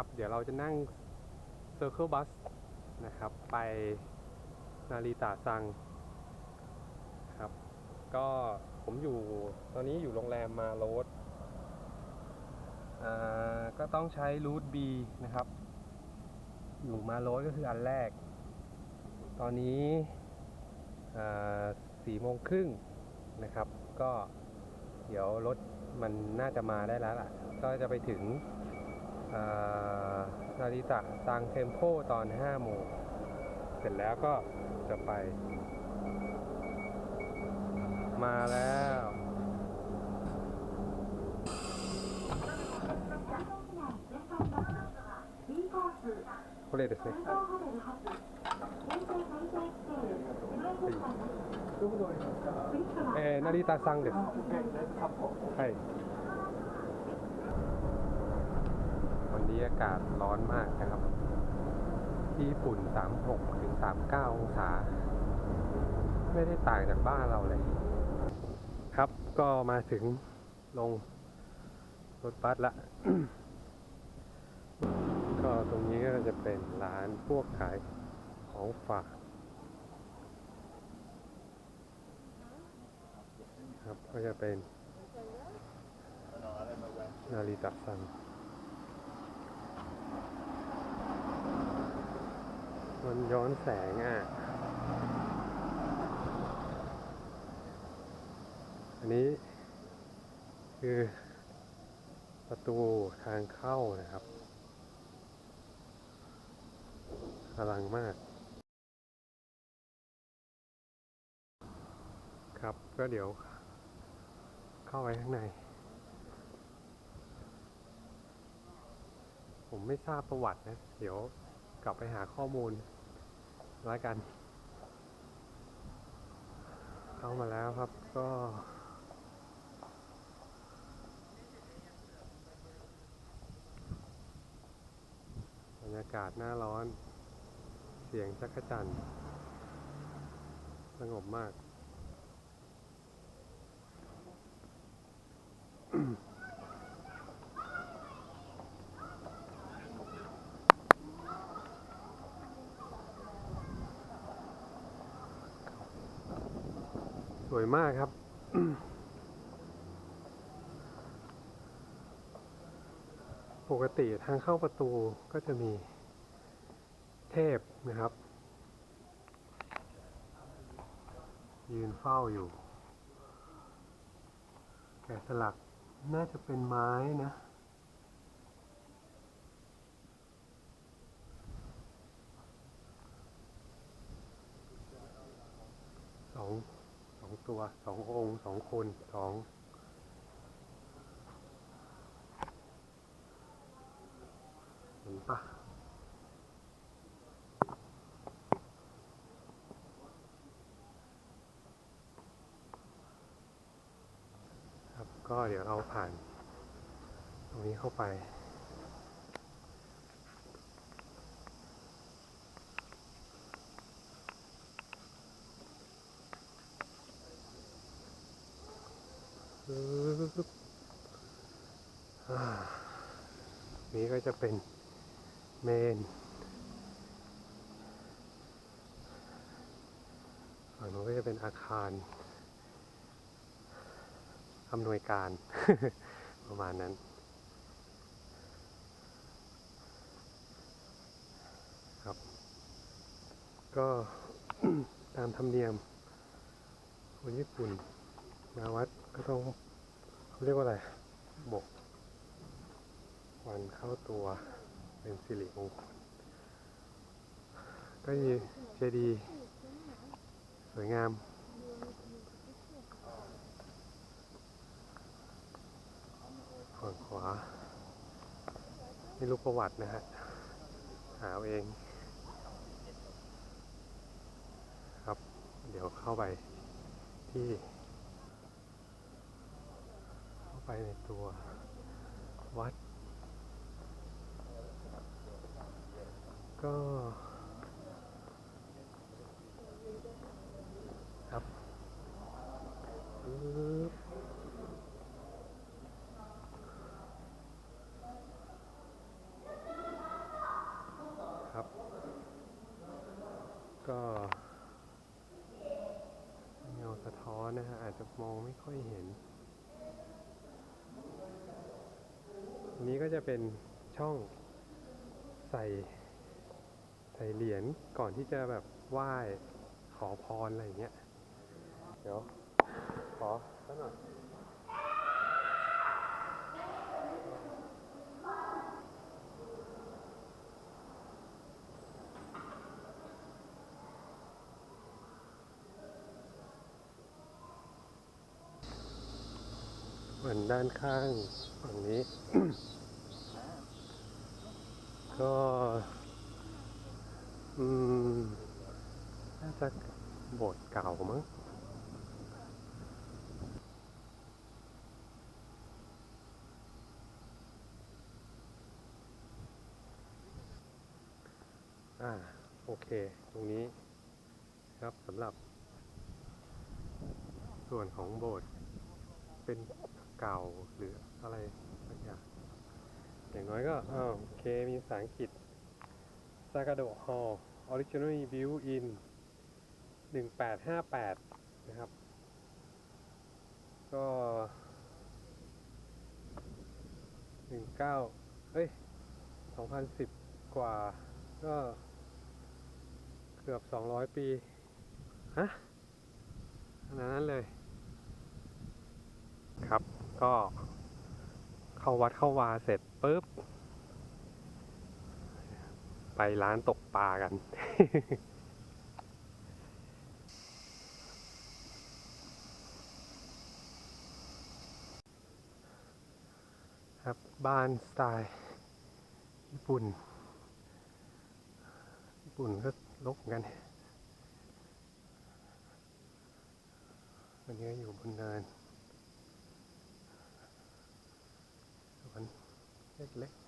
ครับ เดี๋ยวเราจะนั่ง Circle Bus นะครับ ไปนาริตาซังครับ ก็ผมอยู่ตอนนี้อยู่โรงแรมมาโรสก็ต้องใช้รูท B นะครับ อยู่มาโรสก็คืออันแรก ตอนนี้สี่โมงครึ่งนะครับ ก็เดี๋ยวรถมันน่าจะมาได้แล้วล่ะ ก็จะไปถึง นาริตะซังเทมโพตอน5โมง เสร็จแล้วก็จะไป มาแล้ว これですね。えー、成田さんです。はい。 นี้อากาศร้อนมากนะครับ ที่ญี่ปุ่น 36 ถึง 39 องศา ไม่ได้ต่างจากบ้านเราเลย ครับก็มาถึงลงรถบัสละ ก็ตรงนี้ก็จะเป็นร้านพวกขายของฝากครับก็จะเป็นนาฬิกาซัง มันย้อนแสงอะ อันนี้ คือประตูทางเข้านะครับอลังมาก ครับก็เดี๋ยว เข้าไปข้างใน ผมไม่ทราบประวัตินะ เดี๋ยวกลับไปหาข้อมูล ล้วกัน เข้ามาแล้วครับก็ บรรยากาศหน้าร้อน เสียงจักรจันทร์สงบมาก วยมากครับ ปกติทางเข้าประตูก็จะมีเทพนะครับ ยืนเฝ้าอยู่ แกะสลักน่าจะเป็นไม้นะสอง องตัวสององค์สองคนสองเห็นปะครับก็เดี๋ยวเราผ่าน ตรงนี้เข้าไปบอ่า นี่ก็จะเป็นเมนฝั่งนู้นก็จะเป็นอาคารอำนวยการ ประมาณนั้น ครับ ก็ตามธรรมเนียม คนญี่ปุ่นมาวัดก็ต้องเขาเรียกว่าอะไรบก วันเข้าตัวเป็นสิริมงคล ก็มีเจดีย์สวยงามฝั่งขวา ไม่รู้ประวัตินะฮะ หาเอาเองครับ เดี๋ยวเข้าไปที่ เข้าไปในตัววัด ก็ครับครับ ก็เงาสะท้อนนะฮะ อาจจะมองไม่ค่อยเห็น นี้ก็จะเป็นช่องใส่ ใส่เหรียญก่อนที่จะแบบไหว้ขอพรอะไรเงี้ย เดี๋ยว ขอสักหน่อยเหมือนด้านข้างฝั่งนี้ ก็ อืมน่าจะโบสถ์เก่ามั้งอ่า โอเค ตรงนี้ครับสำหรับ ส่วนของโบสถ์เป็นเก่าหรืออะไรสักอย่างอย่างน้อยก็อ้าวโอเค มีภาษาอังกฤษ ซากาโดฮอล originally built in 1858 นะครับ ก็ 19เอ้ย 2010 กว่า ก็เกือบ 200 ปี ฮะขนาดนั้นเลย ครับ ก็เข้าวัดเข้าวาเสร็จปุ๊บ ไปร้านตกปลากัน ครับบ้านสไตล์ญี่ปุ่น ญี่ปุ่นก็ลกเหมือนกันวันนี้ก็อยู่บนเนินสวนเล็กๆเ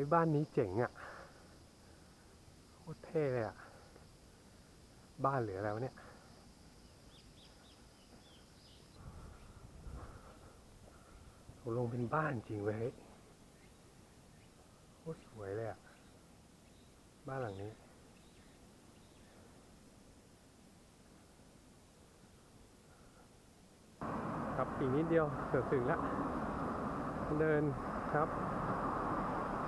ฮ้ยบ้านนี้เจ๋งอะ่ะโคตรเท่เลยอะ่ะ บ้านเหลือแล้วเนี่ย ลงเป็นบ้านจริงเว้ยโคตรสวยเลยอะ บ้านหลังนี้ครับอีกนิดเดียวเกือบถึงแล้ว เดินครับ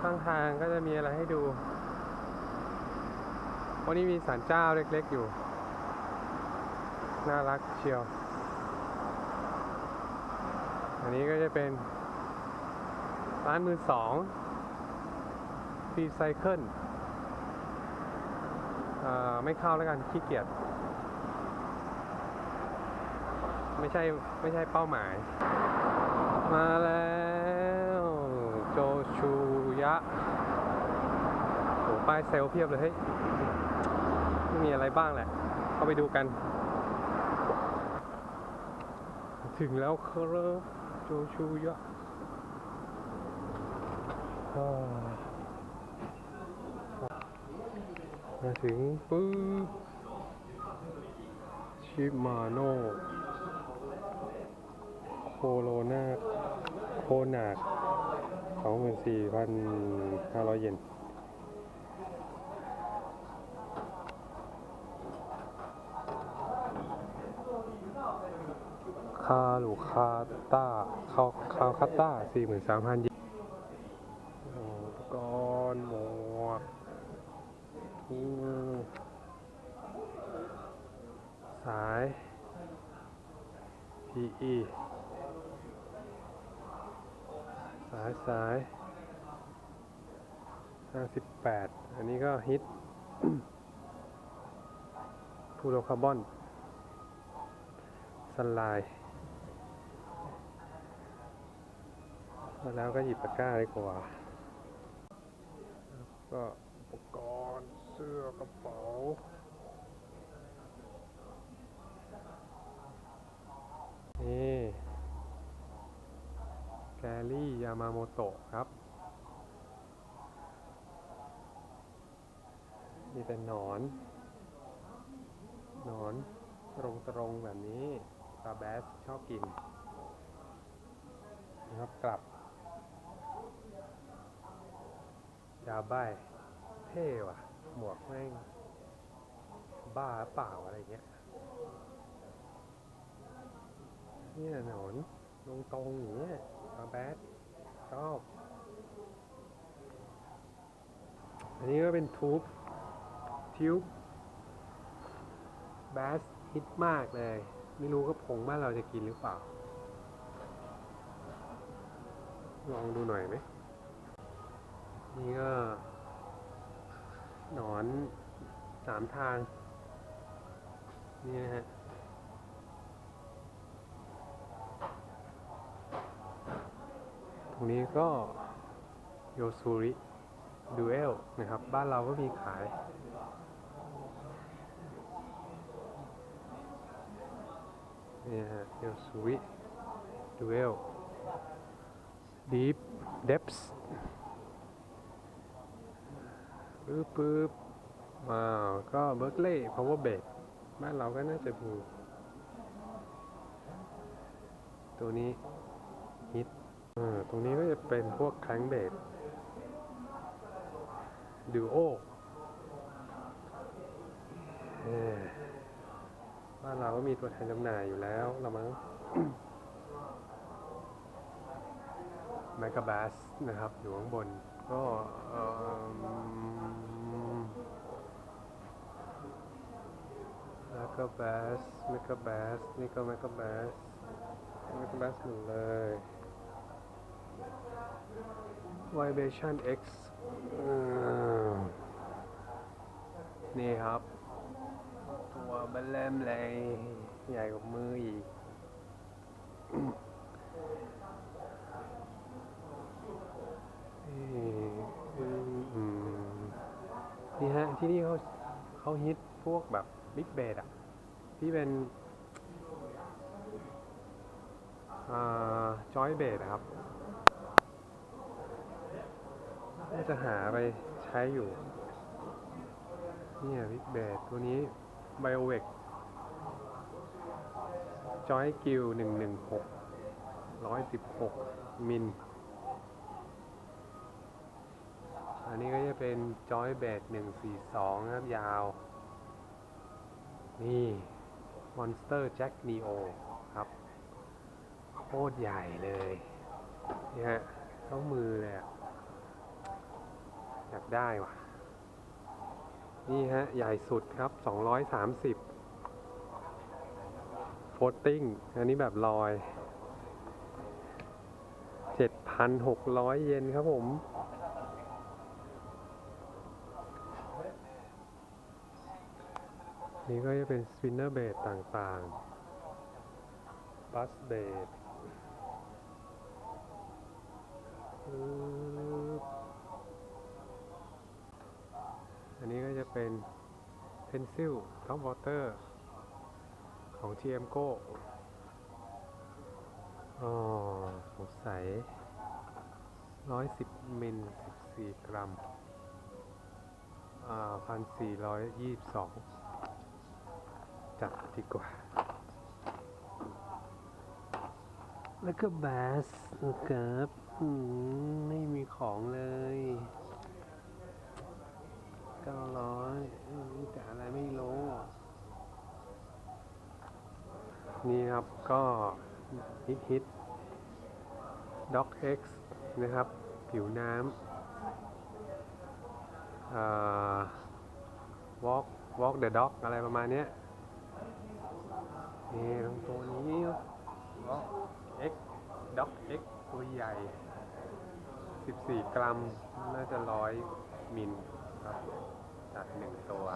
ข้างทางก็จะมีอะไรให้ดู วันนี้มีศาลเจ้าเล็กๆอยู่ น่ารักเชียว อันนี้ก็จะเป็นร้านมือสองรีไซเคิลไม่เข้าแล้วกันขี้เกียจ ไม่ใช่ ไม่ใช่เป้าหมาย มาแล้ว โจชูยะโหป้ายเซลเพียบเลยเฮ้ยไม่มีอะไรบ้างแหละ เข้าไปดูกัน ถึงแล้วครับโจชูยะอ่ามาถึงปุ๊บชิมาโน่โคโรนาโคนา สองหมื่นสี่พันห้าร้อยเยนคาลูคาต้าคาคาคาต้าสี่หมื่นสามพันเยนอุปกรณ์หมวกสาย PE สายสายห้าสิบแปดอันนี้ก็ฮิตพูโรคาร์บอนสไลด์แล้วก็หยิบตะกร้าดีกว่า ก็อุปกรณ์เสื้อกระเป๋า นี่ แกรี่ ยามาโมโตะครับ มีแต่หนอน หนอนตรงๆแบบนี้ปลาแบสชอบกินนะครับกลับยาใบายเท่ว่ะ หมวกแม่ง บ้าเปล่าอะไรเงี้ย เนี่ยหนอน ตรงตรงๆอย่างเงี้ยปลาแบดชอบ อันนี้ก็เป็นทูบทิวแบสฮิตมากเลย ไม่รู้ก็ผงบ้านเราจะกินหรือเปล่า ลองดูหน่อยไหม นี่ก็ หนอนสามทาง นี่นะฮะ รงนี้ก็โยซูริดูเอลนะครับ บ้านเราก็มีขาย เนี่ฮะโยซูริดูเอล Deep Depths ปึ๊บปึ๊บว้าวก็เบิร์กเลย์ power bed บ้านเราก็น่าจะมีตัวนี้ ตอ่าตรงนี้ก็จะเป็นพวกแคลงเบดดูโอบ้านเราก็มีตัวแทนจำหน่ายอยู่แล้วละมั้งแมกกาบัสนะครับ อยู่ข้างบน ก็แมกกาบัสแมกกาบัสนี่ก็แมกกาบัสแมกกาบัสหมดเลย Vibration X อืมนี่ครับ ตัวเบลเริ่มเลยใหญ่กว่ามืออีกนี่นี่ฮะ ที่นี่เขาเขาฮิตพวกแบบบิ๊กเบดอะที่เป็นจอยเบดครับ น่าจะหาไปใช้อยู่ เนี่ยบิ๊กเบดตัวนี้ไบโอเวกจอยกิลหนึ่งหนึ่งหกร้อยสิบหกมิล อันนี้ก็จะเป็นจอยเบดหนึ่งสี่สองครับยาว นี่ Monster Jack Neo ครับ โคตรใหญ่เลยนี่ฮะเท่ามือเลยอะ อยากได้ว่ะ นี่ฮะ ใหญ่สุดครับ 230 โฟตติ้ง อันนี้แบบลอย 7,600 เยนครับผม นี่ก็จะเป็นสปินเนอร์เบดต่างๆบัสเบดอั อันนี้ก็จะเป็นเพนซิลท็อปวอเตอร์ของ TM Go อ๋อสงสัย 110 มิล 14 กรัม อ่าพันสี่ร้อยยี่สิบสองจัดดีกว่า แล้วก็แบสนะครับ อืม ไม่มีของเลย ร้อยมีแต่อะไรไม่รู้ นี่ครับก็ฮิตฮิตด็อกเอ็กซ์นะครับ ผิวน้ำวอ่า walk walk the dog อะไรประมาณนี้นี่ตรงตัวนี้ walk x dog x ตัวใหญ่ 14 กรัม น่าจะร้อยมิลครับ จัดหนึ่งตัว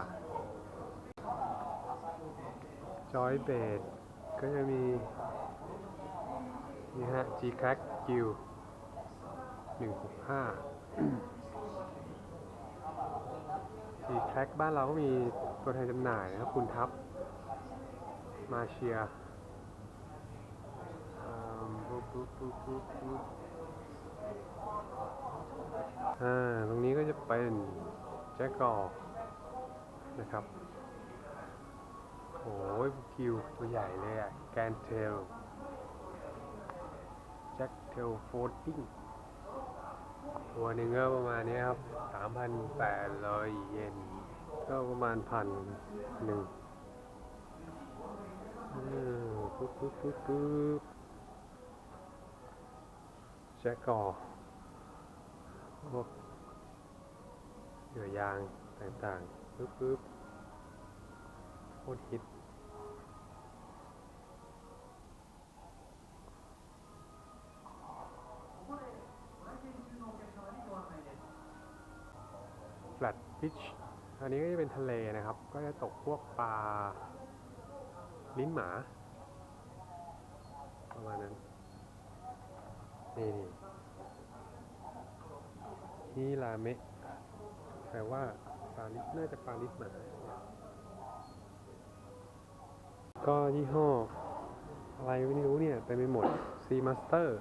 จอยเบดก็จะมีนี่ฮะ G crack Gill 165ดีแคคบ้านเราก็มีตัวแทนจำหน่ายนะครับ คุณทัพมาเชียอ่า ตรงนี้ก็จะเป็นแจ็คกอ นะครับโอ้ยคิวตัวใหญ่เลยอะแกนเทลแจ็คเทลโฟร์ติ้งตัวหนึ่งก็ประมาณนี้ครับ 3,800 เยน ก็ประมาณพันหนึ่งปึ๊บปึ๊บปึ๊บปึ๊บแจ็คกอพวกเหยื่อยางต่างๆ ปึ๊บปึ๊บโคตรฮิตแฟลตฟิชอันนี้ก็จะเป็นทะเลนะครับ ก็จะตกพวกปลา ลิ้นหมา ประมาณนั้น นี่นี่ฮิราเมะแปลว่า ปลาลิสน่าจะปลาลิ้นหมาก็ยี่ห้อ อะไรไม่รู้เนี่ยเต็มไปหมดซีมาสเตอร์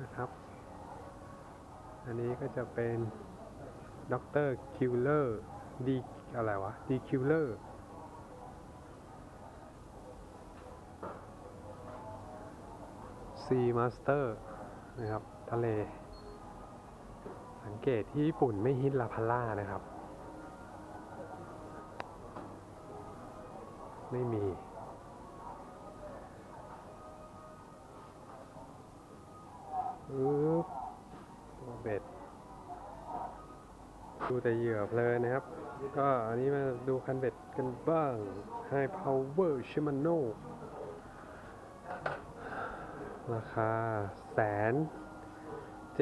นะครับ อันนี้ก็จะเป็นด็อกเตอร์คิวเลอร์ดีอะไรวะดีคิวเลอร์ซีมาสเตอร์นะครับ ทะเล สังเกตที่ญี่ปุ่นไม่ฮิตลาพาร่านะครับ ไม่มีปึ๊บตัวเบ็ด ดูแต่เหยื่อเพลินนะครับ ก็อันนี้มาดูคันเบ็ดกันบ้าง High Power Shimano ราคาแสน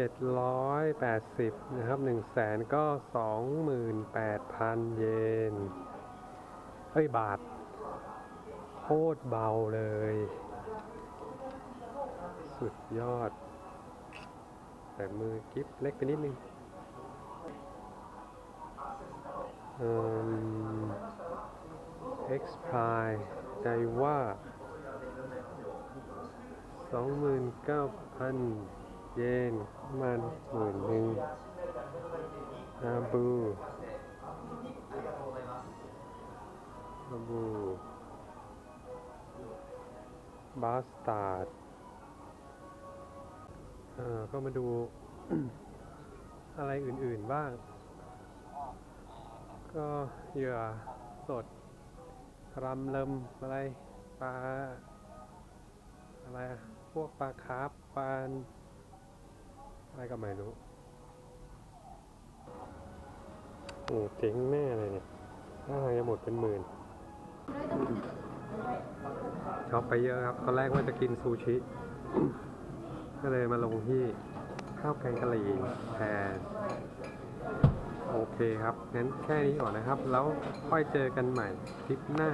เจ็ดร้อยแปดสิบนะครับหนึ่งแสนก็สองหมื่นแปดพันเยน เอ้ย บาท โคตรเบาเลย สุดยอด แต่มือกิฟเล็กไปนิดนึงเอ่อ X Prime ใจว่า 29,000 เยนมาณหมื่นหนึ่งอาบูอาบูบาสตาร์ดเออก็มาดูอะไรอื่นๆบ้าง ก็เหยื่อสดรำเลิมอะไรปลาอะไร พวกปลาคาร์ฟปลา อะไรก็ไม่รู้โอ้เจ๋งแน่เลยเนี่ยถ้าทางจะหมดเป็นหมื่นช็อปไปเยอะครับ ตอนแรกว่าจะกินซูชิ ก็เลยมาลงที่ข้าวแกงกะหรี่แทนโอเคครับ งั้นแค่นี้ก่อนนะครับ แล้วค่อยเจอกันใหม่คลิปหน้า